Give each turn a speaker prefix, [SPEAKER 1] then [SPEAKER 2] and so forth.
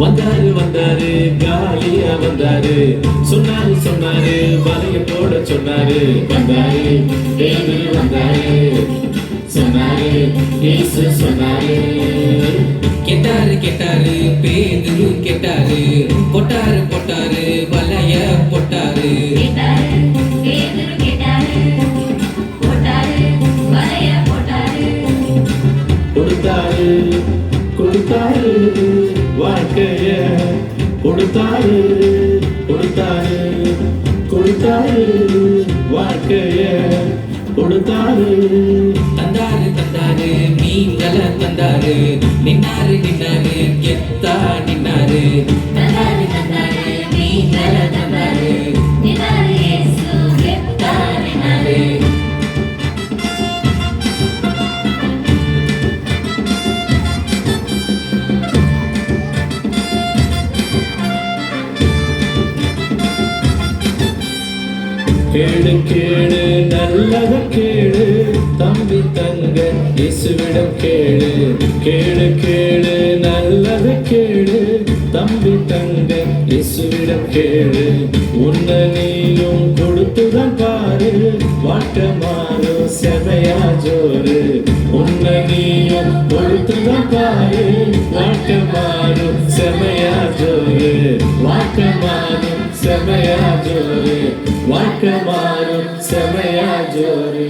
[SPEAKER 1] வந்தாரு வந்தாரு காலியா வந்தாரு. சொன்னாரு சொன்னாரு வலைய போட சொன்னாரு. வந்தாரு பேதுரு வந்தாரு. சொன்னாரு இயேசு சொன்னாரு.
[SPEAKER 2] கேட்டாரு கேட்டாரு பேதுரு கேட்டாரு. போட்டாரு போட்டாரு வலைய போட்டாரு.
[SPEAKER 1] கொடுத்தாரு கொடுத்தாரு. கொடுத்தாரு கொடுத்தாரு கொடுத்தாரு வாழ்க்கைய கொடுத்தாரு.
[SPEAKER 2] தந்தாரு தந்தாரு மீன்களை தந்தாரு நின்னாரு நின்னாரு
[SPEAKER 3] கெத்தாரு
[SPEAKER 1] கேடு கேடு நல்லத கேடு. தம்பி தங்க இசுவிடம் கேடு. கேடு கேடு நல்லத கேடு. தம்பி தங்க இசுவிடம் கேடு. உன்ன நீயும் கொடுத்துதான் பாரு. வாட்ட மாறும் செமையா ஜோரு உன்ன நீயும் கொடுத்துதான் பாரு. வாட்ட மாறும் செமையா ஜோரு வாட்ட மாறும் ಸಮಯ ಜೋರೆ ವಾಟ ಮಾರು ಸಮಯ ಜೋರೆ